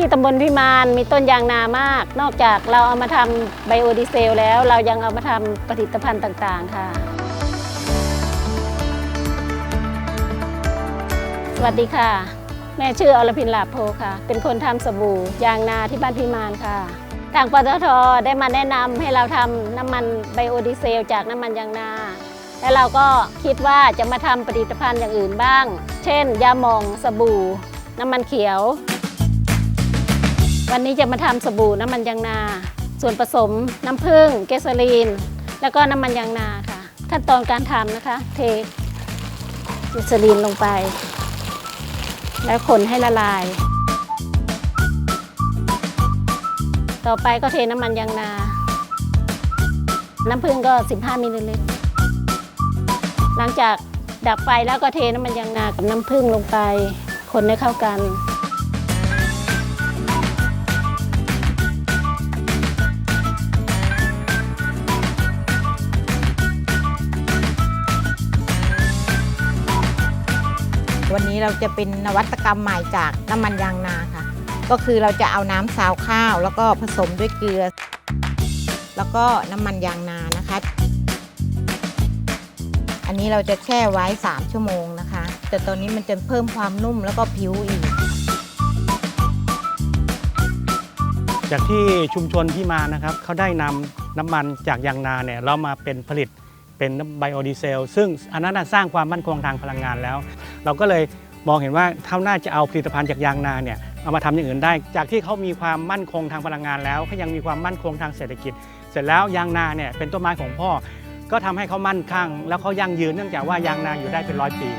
ที่ตำบลพิมานมีต้นยางนามาก นอกจากเราเอามาทำไบโอดีเซลแล้ว เรายังเอามาทำผลิตภัณฑ์ต่างๆ ค่ะ สวัสดีค่ะ แม่ชื่ออรพินลาภโพค่ะ เป็นคนทำสบู่ยางนาที่บ้านพิมานค่ะ ทางปตทได้มาแนะนำให้เราทำน้ำมันไบโอดีเซล จากน้ำมันยางนาแล้วเราก็คิดว่าจะมาทำผลิตภัณฑ์อย่างอื่นบ้าง เช่น ยาหมองสบู่ น้ำมันเขียว วันนี้จะมาทำสบู่น้ำมันยางนา ส่วนผสมน้ำผึ้งเกสรีน แล้วก็น้ำมันยางนาค่ะ ขั้นตอนการทำนะคะ เทเกสรีนลงไป แล้วคนให้ละลาย ต่อไปก็เทน้ำมันยางนา น้ำผึ้งก็ 15มิลลิลิตรหลังจากดับไฟแล้วก็เทน้ำมันยางนากับน้ำผึ้งลงไป คนให้เข้ากัน วันนี้เราจะเป็นนวัตกรรมใหม่จากน้ำมันยางนาค่ะ ก็คือเราจะเอาน้ำซาวข้าว แล้วก็ผสมด้วยเกลือ แล้วก็น้ำมันยางนานะคะ อันนี้เราจะแช่ไว้ 3 ชั่วโมงนะคะ แต่ตอนนี้มันจะเพิ่มความนุ่มแล้วก็ผิวอีก จากที่ชุมชนที่มานะครับเขาได้นำน้ำมันจากยางนาเนี่ยเรามาเป็นผลิตเป็นไบโอดีเซล ซึ่งอันนั้นสร้างความมั่นคงทางพลังงานแล้ว เราก็เลยมองเห็นว่าเขาน่าจะเอาผลิตภัณฑ์จากยางนาเนี่ยเอามาทำอย่างอื่นได้ จากที่เขามีความมั่นคงทางพลังงานแล้วเขายังมีความมั่นคงทางเศรษฐกิจ เสร็จแล้วยางนาเนี่ยเป็นต้นไม้ของพ่อ ก็ทำให้เขามั่นคงแล้วเขายั่งยืนเนื่องจากว่ายางนาอยู่ได้เป็นร้อยปี